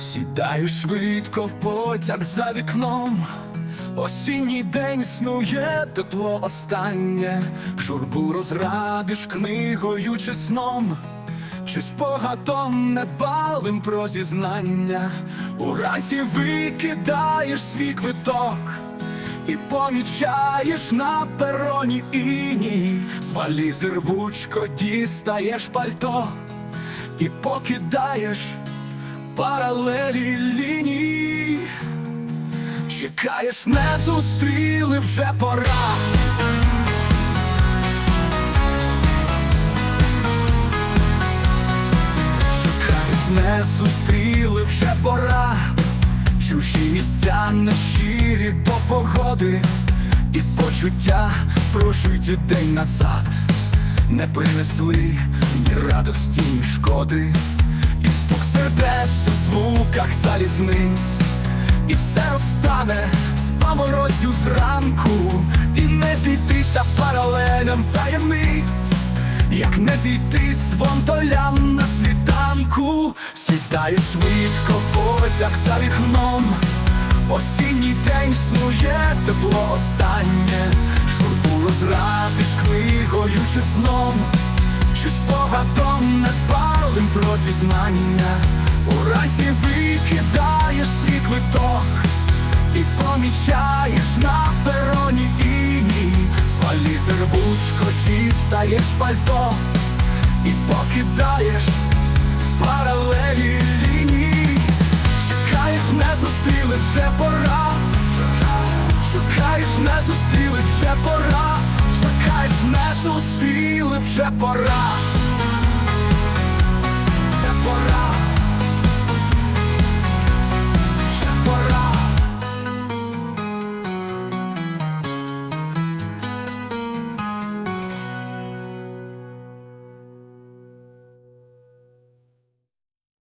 Сідаєш швидко в потяг за вікном. Осінній день снує тепло останнє, журбу розрадиш книгою чи сном, чи спогадом недбалим про зізнання, уранці викидаєш свій квиток і помічаєш на пероні іній, з валізи рвучко дістаєш пальто і покидаєш паралелі лінії. Чекаєш, не зустріли вже пора. Чекаєш, не зустріли вже пора. Чужі місця нещирі по погоди, і почуття прожиті день назад не принесли ні радості, ні шкоди, і стук сердець у залізниць. І все остане з поморозю зранку, і не зійтися паралелям таємниць, як не зійти з двом на світанку, сідаєш швидко в потяг за вікном, осінній день снує тепло останнє, журбу розрадиш книгою чи сном, чи спогадом недбалим про зізнання. Уранці викидаєш свій квиток і помічаєш на пероні іній Свалі рвучко дістаєш пальто і покидаєш паралелі ліній Чекаєш, не зустріли вже пора. Шукаєш, не зустріли вже пора. Чекаєш, не зустріли вже пора